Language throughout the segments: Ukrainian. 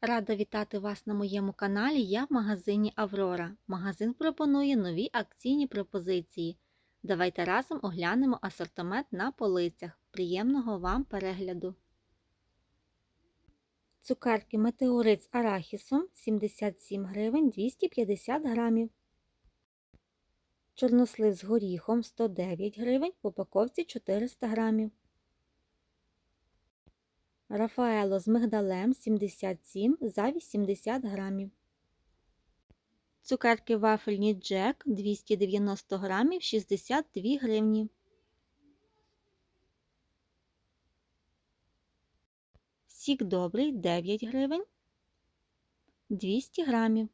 Рада вітати вас на моєму каналі. Я в магазині Аврора. Магазин пропонує нові акційні пропозиції. Давайте разом оглянемо асортимент на полицях. Приємного вам перегляду! Цукерки метеорит з арахісом 77 гривень 250 грамів. Чорнослив з горіхом 109 гривень в упаковці 400 грамів. Рафаело з мигдалем 77 за 80 грамів. Цукерки вафельні Джек 290 грамів 62 гривні. Сік добрий 9 гривень 200 грамів.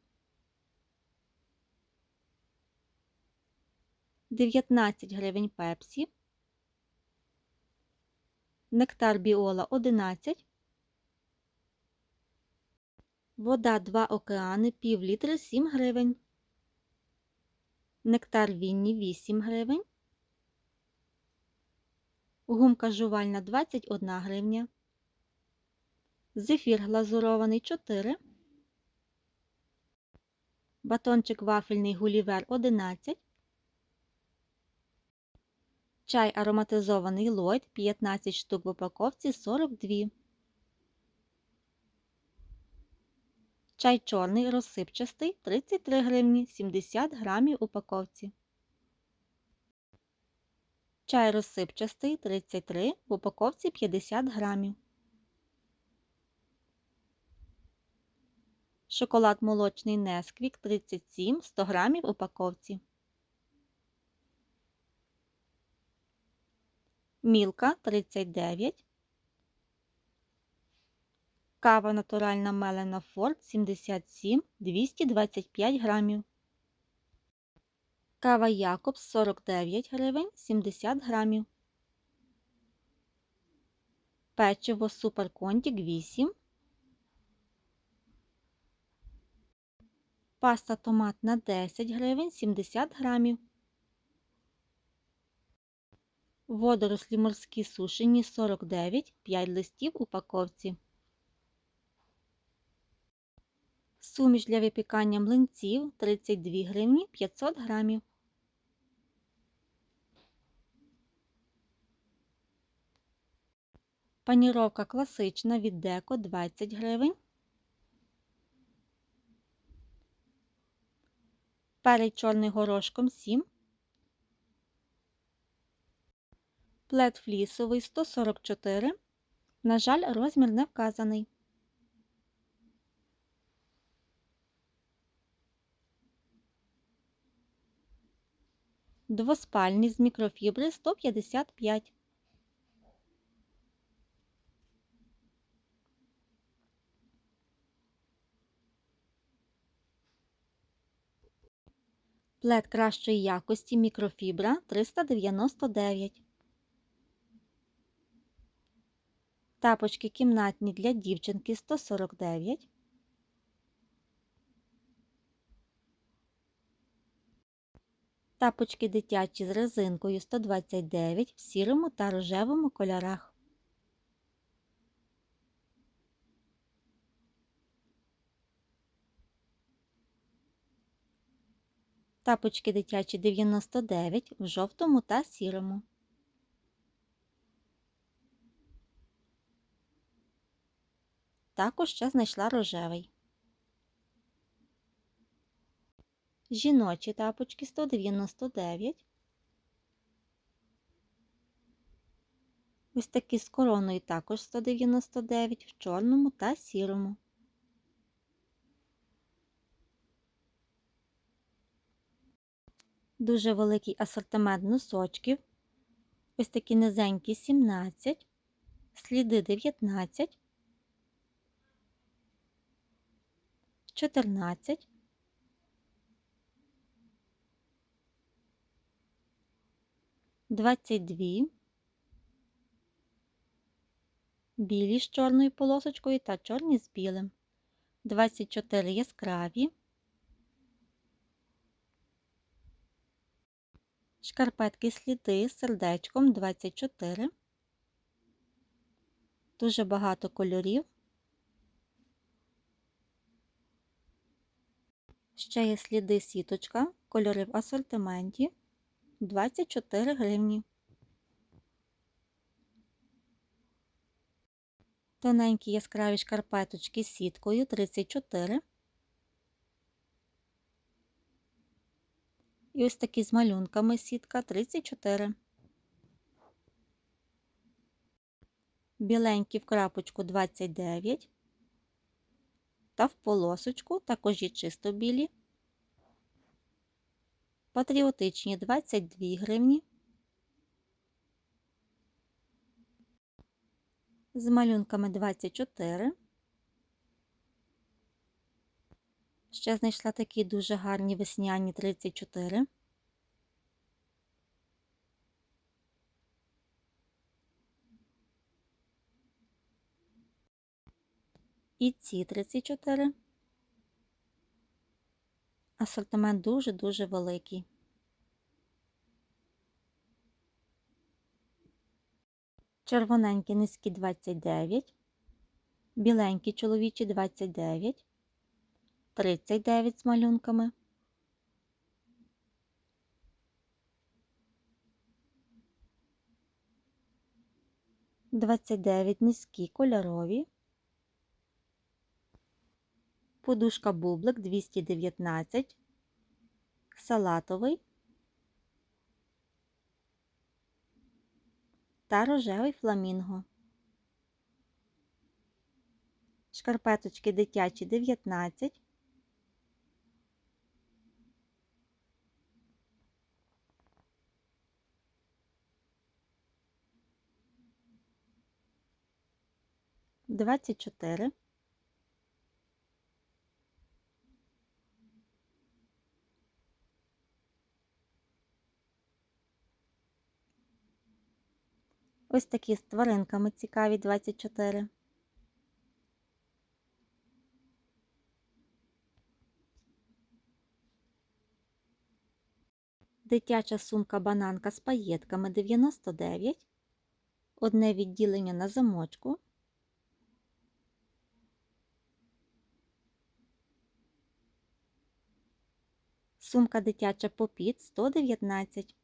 19 гривень пепсі. Нектар біола 11. Вода 2 океани пів літри 7 гривень. Нектар Вінні 8 гривень. Гумка жувальна 21 гривня. Зефір глазурований 4. Батончик вафельний гулівер 11. Чай ароматизований Ллойд 15 штук в упаковці 42. Чай чорний розсипчастий 33 гривні 70 грамів упаковці. Чай розсипчастий 33 в упаковці 50 грамів. Шоколад молочний Несквік 37 100 грамів упаковці. Мілка 39. Кава натуральна мелена Форд 77 225 грамів. Кава Якобс 49 гривень 70 грамів. Печиво Супер Контік 8. Паста томатна 10 гривень 70 грамів. Водорослі морські сушені 49, 5 листів в упаковці. Суміш для випікання млинців 32 гривні 500 грамів. Паніровка класична від Деко 20 гривень. Перець чорний горошком 7 Плед флісовий 144. На жаль, розмір не вказаний. Двоспальні з мікрофібри 155. Плед кращої якості мікрофібра 399. Тапочки кімнатні для дівчинки 149. Тапочки дитячі з резинкою 129 в сірому та рожевому кольорах. Тапочки дитячі 99 в жовтому та сірому. Також ще знайшла рожевий. Жіночі тапочки 199. Ось такі з короною також 199 в чорному та сірому. Дуже великий асортимент носочків. Ось такі низенькі 17, сліди 19. 14, двадцять дві, білі з чорною полосочкою та чорні з білим, двадцять чотири яскраві, шкарпетки сліди з сердечком 24, дуже багато кольорів. Ще є сліди сіточка, кольори в асортименті 24 гривні. Тоненькі яскраві шкарпеточки з сіткою 34. І ось такі з малюнками сітка 34. Біленькі в крапочку 29. Та в полосочку також є чисто білі. Патріотичні 22 гривні. З малюнками 24. Ще знайшла такі дуже гарні весняні 34. І ці 34. Асортимент дуже-дуже великий. Червоненькі низькі 29, біленькі чоловічі 29, 39 з малюнками. Двадцять дев'ять низькі кольорові. Подушка бублик 219, салатовий та рожевий фламінго. Шкарпеточки дитячі 19. Двадцять чотири. Ось такі з тваринками цікаві 24. Дитяча сумка бананка з паєтками 99. Одне відділення на замочку. Сумка дитяча попіт 119.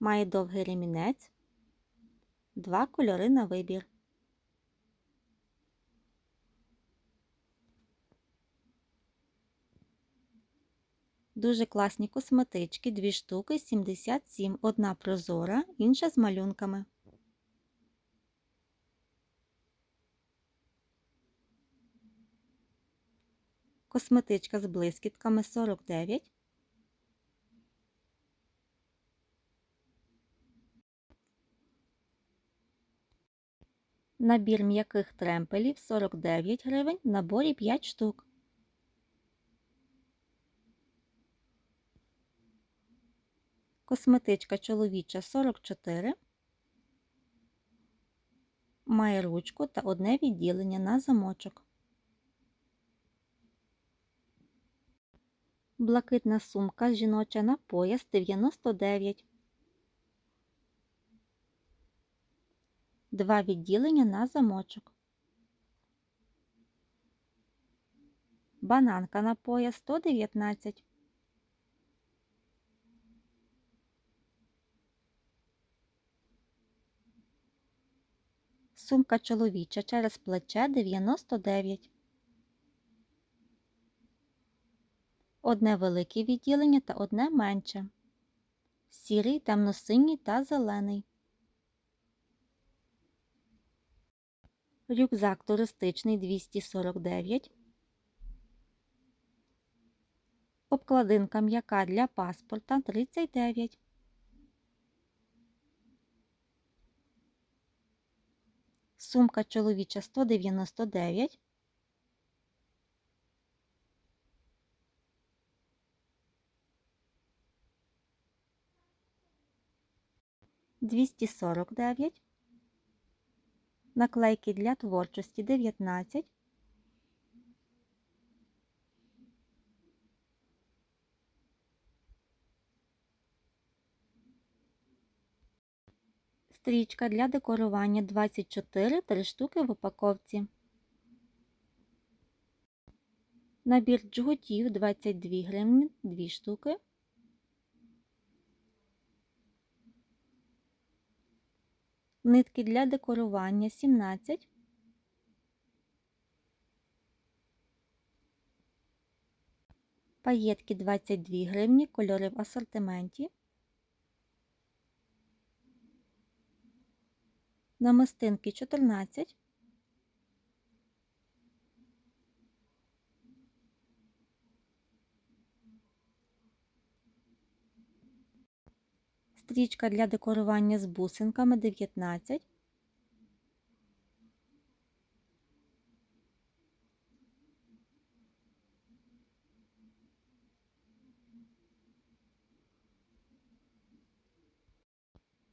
Має довгий ремінець, два кольори на вибір. Дуже класні косметички, дві штуки, 77, одна прозора, інша з малюнками. Косметичка з блискітками 49. Набір м'яких тремпелів 49 гривень, наборі 5 штук. Косметичка чоловіча 44. Має ручку та одне відділення на замочок. Блакитна сумка жіноча на пояс 99. Два відділення на замочок. Бананка на пояс 119. Сумка чоловіча через плече 99. Одне велике відділення та одне менше. Сірий, темно-синій та зелений. Рюкзак туристичний 249. Обкладинка м'яка для паспорта 39. Сумка чоловіча 199. Двісті сорок дев'ять. Наклейки для творчості 19. Стрічка для декорування 24, 3 штуки в упаковці. Набір джгутів 22 гривні 2 штуки. Нитки для декорування 17. Паєтки 22 гривні, кольори в асортименті. Намистинки 14. Стрічка для декорування з бусинками 19.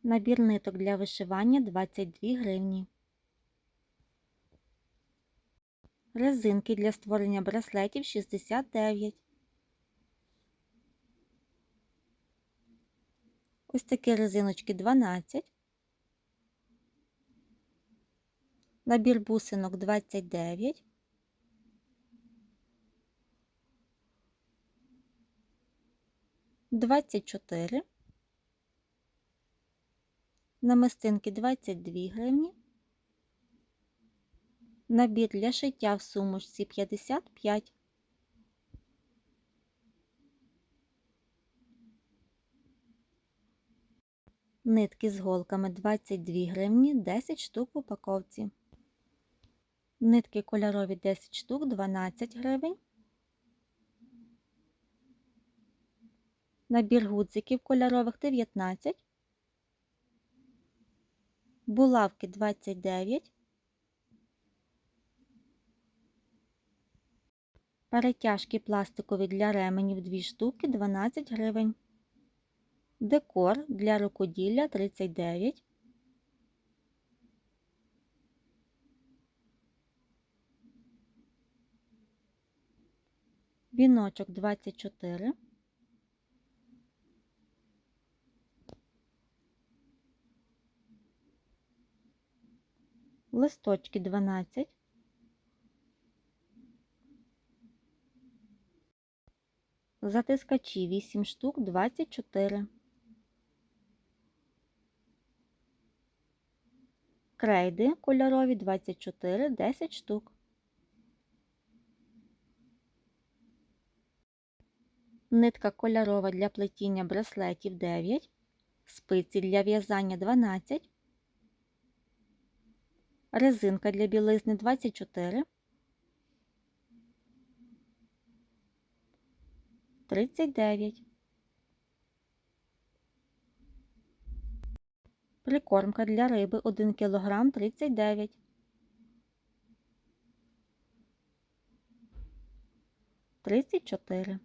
Набір ниток для вишивання 22 гривні. Резинки для створення браслетів 69. Ось такі резиночки 12. Набір бусинок 29. Двадцять чотири. Намистинки 22 гривні. Набір для шиття в сумочці 55. Нитки з голками 22 гривні, 10 штук в упаковці. Нитки кольорові 10 штук, 12 гривень. Набір гудзиків кольорових 19. Булавки 29. Перетяжки пластикові для ременів 2 штуки 12 гривень. Декор для рукоділля 39. Віночок 24. Листочки 12. Затискачі 8 штук 24. Крейди кольорові 24, 10 штук. Нитка кольорова для плетіння браслетів 9, спиці для в'язання 12, резинка для білизни 24, 39. Прикормка для риби 1 кг 39. Тридцять чотири.